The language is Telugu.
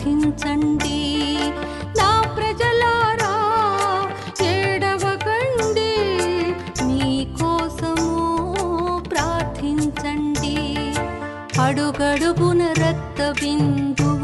ప్రార్థించండి. నా ప్రజలారా ఏడవకండి. మీకోసము ప్రార్థించండి. అడుగడుగున రక్త బిందువు